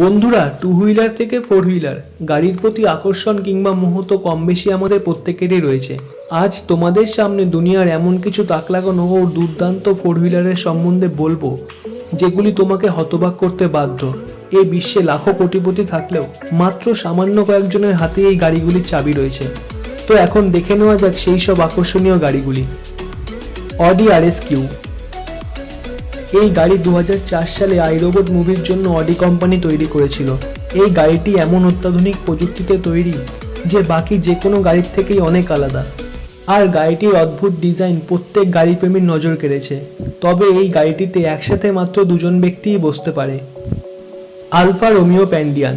বন্ধুরা two wheeler থেকে four wheeler গাড়ির প্রতি আকর্ষণ কিংবা মোহ তো কম বেশি আমাদের প্রত্যেকেরই রয়েছে। আজ তোমাদের সামনে দুনিয়ার এমন কিছু তাক লাগানো ও দুর্দান্ত ফোর হুইলারের সম্বন্ধে বলব, যেগুলি তোমাকে হতবাক করতে বাধ্য। এ বিশ্বে লাখো কোটিপতি থাকলেও মাত্র সামান্য কয়েকজনের হাতে এই গাড়িগুলির চাবি রয়েছে। তো এখন দেখে নেওয়া যাক সেই সব আকর্ষণীয় গাড়িগুলি। অডি আর এস কিউ এই গাড়ি দু হাজার চার সালে আই আইরোবট মুভির জন্য অডি কোম্পানি তৈরি করেছিল। এই গাড়িটি এমন অত্যাধুনিক প্রযুক্তিতে তৈরি যে বাকি যে কোনো গাড়ির থেকেই অনেক আলাদা। আর গাড়িটির অদ্ভুত ডিজাইন প্রত্যেক গাড়ি প্রেমীর নজর কেড়েছে। তবে এই গাড়িটিতে একসাথে মাত্র দুজন ব্যক্তিই বসতে পারে। আলফা রোমিও প্যান্ডিয়ান।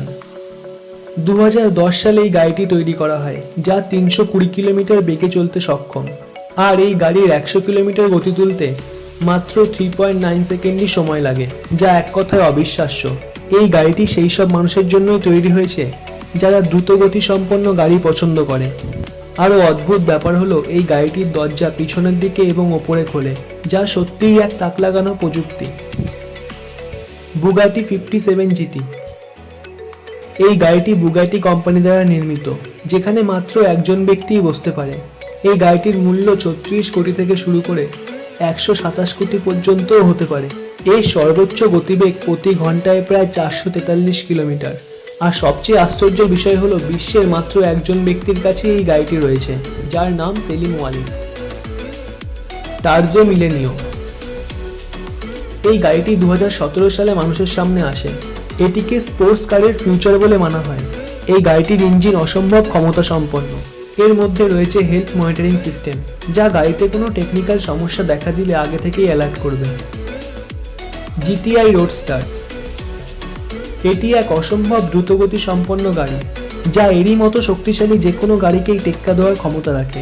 দু হাজার দশ সালে এই গাড়িটি তৈরি করা হয়, যা তিনশো কুড়ি কিলোমিটার বেগে চলতে সক্ষম। আর এই গাড়ির একশো কিলোমিটার গতি তুলতে মাত্র থ্রি পয়েন্ট নাইন সেকেন্ডই সময় লাগে, যা এক কথায় অবিশ্বাস্য। এই গাড়িটি সেই সব মানুষের জন্যই তৈরি হয়েছে, যারা দ্রুত গতি সম্পন্ন গাড়ি পছন্দ করে। আরও অদ্ভুত ব্যাপার হলো, এই গাড়িটির দরজা পিছনের দিকে এবং ওপরে খোলে, যা সত্যিই এক তাক লাগানো প্রযুক্তি। বুগাটি ফিফটি সেভেন জিটি এই গাড়িটি বুগাটি কোম্পানি দ্বারা নির্মিত, যেখানে মাত্র একজন ব্যক্তিই বসতে পারে। এই গাড়িটির মূল্য ছত্রিশ কোটি থেকে শুরু করে একশো সাতাশ কোটি পর্যন্তও হতে পারে। এই সর্বোচ্চ গতিবেগ প্রতি ঘন্টায় প্রায় চারশো তেতাল্লিশ কিলোমিটার। আর সবচেয়ে আশ্চর্য বিষয় হলো বিশ্বের মাত্র একজন ব্যক্তির কাছে এই গাড়িটি রয়েছে, যার নাম সেলিম ওয়ালিদ। টার্জো মিলেনিও এই গাড়িটি দু হাজার সতেরো সালে মানুষের সামনে আসে। এটিকে স্পোর্টস কারের ফিউচার বলে মানা হয়। এই গাড়িটির ইঞ্জিন অসম্ভব ক্ষমতা সম্পন্ন এর মধ্যে রয়েছে হেলথ মনিটরিং সিস্টেম। যা গাড়িতে কোনো টেকনিক্যাল সমস্যা দেখা দিলে আগে থেকেই অ্যালার্ট করবে। জিটিআই রোডস্টার এটি এক অসম্ভব দ্রুতগতি সম্পন্ন গাড়ি, যা এরই মতো শক্তিশালী যে কোনো গাড়িকেই টেক্কা দেওয়ার ক্ষমতা রাখে।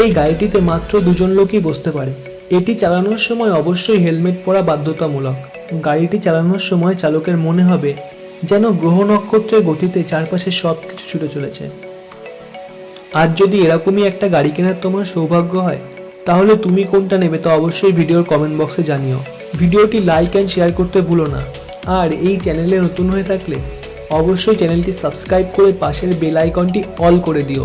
এই গাড়িটিতে মাত্র দুজন লোকই বসতে পারে। এটি চালানোর সময় অবশ্যই হেলমেট পরা বাধ্যতামূলক। গাড়িটি চালানোর সময় চালকের মনে হবে যেন গ্রহ নক্ষত্রের গতিতে চারপাশে সব কিছু ছুটে চলেছে। আর যদি এরকমই একটা গাড়ি কেনার তোমার সৌভাগ্য হয়, তাহলে তুমি কোনটা নেবে তো অবশ্যই ভিডিওর কমেন্ট বক্সে জানিও। ভিডিওটি লাইক অ্যান্ড শেয়ার করতে ভুলো না। আর এই চ্যানেলে নতুন হয়ে থাকলে অবশ্যই চ্যানেলটি সাবস্ক্রাইব করে পাশের বেল আইকনটি অল করে দিও।